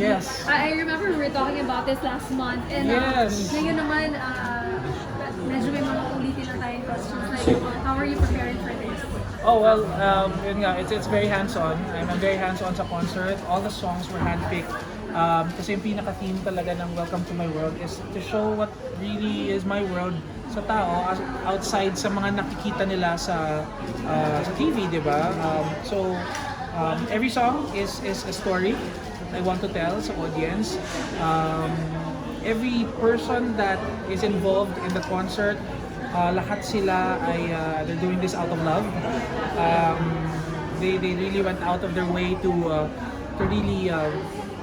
Yes. I, I remember we were talking about this last month. And uh, Yes. ngayon naman, uh, medyo may mga ulitin na tayong questions. Like, how are you preparing for this? Oh well, um, yun nga, it's, it's very hands-on. I'm, I'm very hands-on sa concert. All the songs were handpicked. Um, kasi yung pinaka-theme talaga ng Welcome to My World is to show what really is my world sa tao as- outside sa mga nakikita nila sa uh, sa TV, di ba? Um, so, um, every song is is a story I want to tell sa audience. Um, every person that is involved in the concert Uh, lahat sila ay uh, they're doing this out of love. Um, they they really went out of their way to uh, to really uh,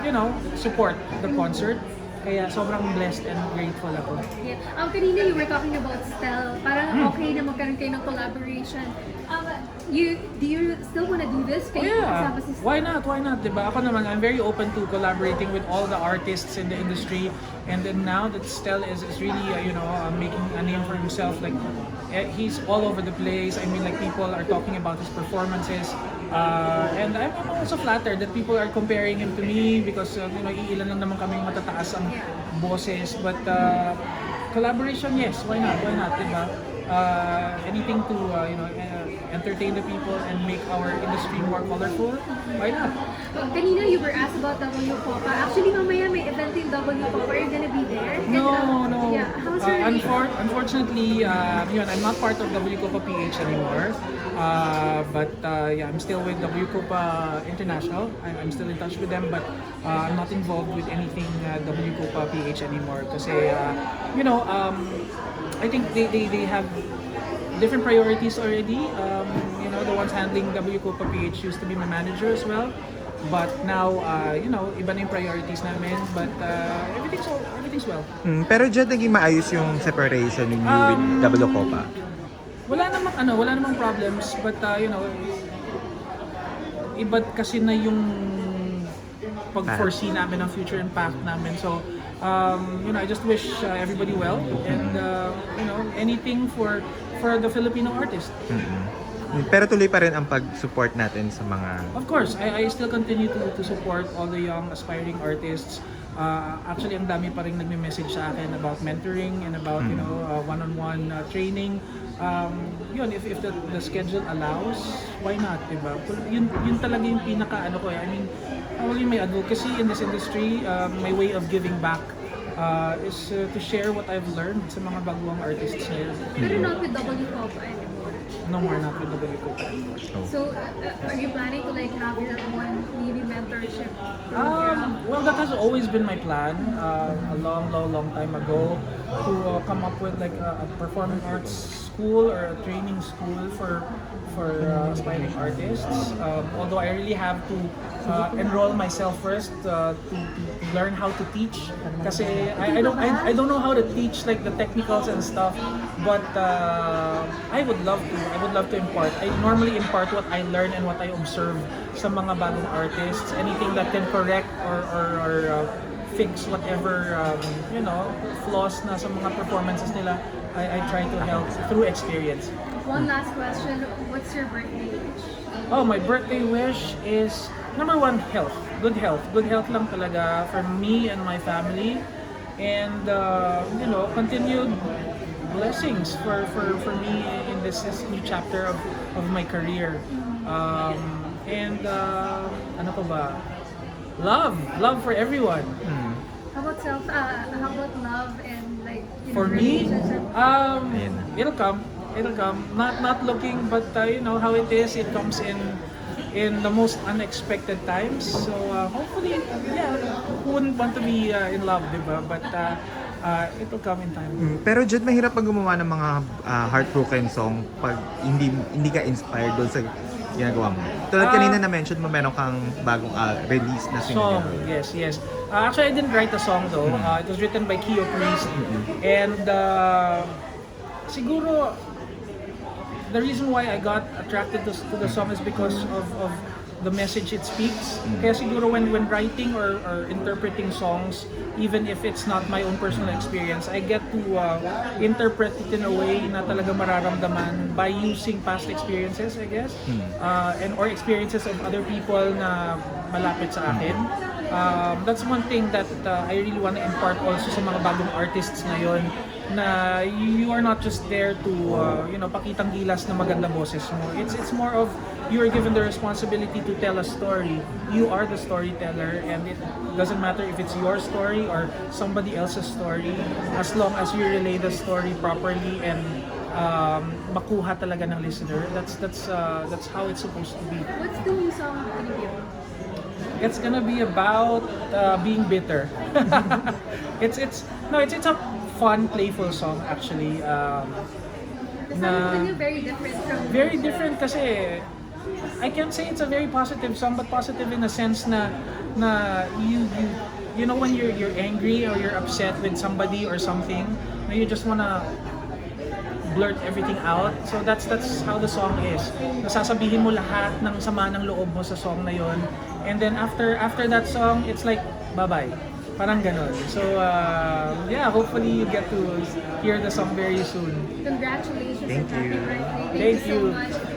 you know support the concert. Kaya sobrang blessed and grateful ako. Yeah. Um, kanina you were talking about Stel. Parang Hmm. okay na magkaroon kayo ng collaboration. Um, you, do you still want to do this? Oh, Kayo yeah. kasama si Stel? Why not? Why not? Diba? Ako naman, I'm very open to collaborating with all the artists in the industry. And then now that Stel is, is really, uh, you know, uh, making a name for himself. Like, eh, he's all over the place. I mean, like, people are talking about his performances. Uh, and I'm also flattered that people are comparing him to me because, uh, you know, iilan lang naman kaming matataas ang boses. But, uh, collaboration, yes. Why not? Why not? Diba? Uh, anything to, uh, you know, uh, entertain the people and make our industry more colorful, why not? Well, kanina you were asked about W. Actually, mamaya may event in W Copa. Are you gonna be there? No, uh, unfor- unfortunately, uh, yun, I'm not part of W Copa PH anymore. Uh, but uh, yeah, I'm still with W Copa International. I'm, I'm still in touch with them, but uh, I'm not involved with anything uh, W Copa PH anymore. Kasi, uh, you know, um, I think they, they, they have different priorities already. Um, you know, the ones handling W Copa PH used to be my manager as well. But now, uh, you know, iba na yung priorities namin. But uh, everything's, all, everything's well. Mm, pero dyan naging maayos yung separation ninyo Um, with Double Copa. Wala namang ano, wala namang problems, but uh, you know, iba kasi na yung pag-foresee namin ng future impact namin. So, um, you know, I just wish uh, everybody well and uh, you know, anything for for the Filipino artist. Mm, Pero tuloy pa rin ang pag-support natin sa mga... Of course, I, I still continue to, to support all the young aspiring artists. Uh, actually, ang dami pa rin nagme-message sa akin about mentoring and about, you know, uh, one-on-one uh, training. Um, yun, if, if the, the schedule allows, why not, diba? Yun, yun talaga yung pinaka, ano ko, eh. I mean, only my advocacy in this industry, uh, my way of giving back uh, is uh, to share what I've learned sa mga baguang artists ngayon. Pero not with W Copa anymore. No more not with the Balico. So, uh, are you planning to like have your own maybe mentorship? Um, well, that has always been my plan uh, a long, long, long time ago to uh, come up with like a, a performing arts school or a training school for for uh, aspiring artists. Um, although I really have to uh, enroll myself first uh, to, to learn how to teach. Because I, I don't I, I don't know how to teach like the technicals and stuff, but uh, I would love to. I would love to impart. I normally impart what I learn and what I observe sa mga bagong artists. Anything that can correct or or, or uh, fix whatever um, you know flaws na sa mga performances nila. I, I try to help through experience. One last question. What's your birthday wish? Oh, my birthday wish is number one, health. Good health. Good health lang talaga for me and my family. And, uh, you know, continued blessings for, for, for me in this, this new chapter of, of my career. Um, and, uh, ano pa ba? Love. Love for everyone. Mm. How about self? Uh, For me, um, it'll come. It'll come. Not not looking, but uh, you know how it is. It comes in in the most unexpected times. So uh, hopefully, yeah, who wouldn't want to be uh, in love, diba? But uh, uh, it'll come in time. Mm, Pero Jed, mahirap pag gumawa ng mga ah, heartbroken song pag hindi hindi ka inspired doon sa ginagawa mo. Tulad Ah. kanina na mention mo meron kang bagong ah, release na Song, single. yes, yes. Uh, actually, I didn't write the song though. Uh, it was written by Kio Priest. And uh, siguro, the reason why I got attracted to, to the song is because of, of the message it speaks. Kaya siguro when, when writing or, or interpreting songs, even if it's not my own personal experience, I get to uh, interpret it in a way na talaga mararamdaman by using past experiences, I guess. Uh, and or experiences of other people na malapit sa akin. um, that's one thing that uh, I really want to impart also sa mga bagong artists ngayon na you are not just there to uh, you know pakitang gilas na maganda boses mo it's it's more of you are given the responsibility to tell a story you are the storyteller and it doesn't matter if it's your story or somebody else's story as long as you relay the story properly and um, makuha talaga ng listener that's that's uh, that's how it's supposed to be What's the new song gonna be? it's gonna be about uh, being bitter. it's it's no, it's it's a fun, playful song actually. Um, The Na- sound niyo very different from very different kasi I can't say it's a very positive song, but positive in a sense na na you you you know when you're you're angry or you're upset with somebody or something, na you just wanna blurt everything out. So that's that's how the song is. Nasasabihin mo lahat ng sama ng loob mo sa song na yon. And then after after that song, it's like bye-bye. Parang ganon. So uh, yeah, hopefully you get to hear the song very soon. Congratulations Thank and happy you. birthday. Thank, Thank you so much.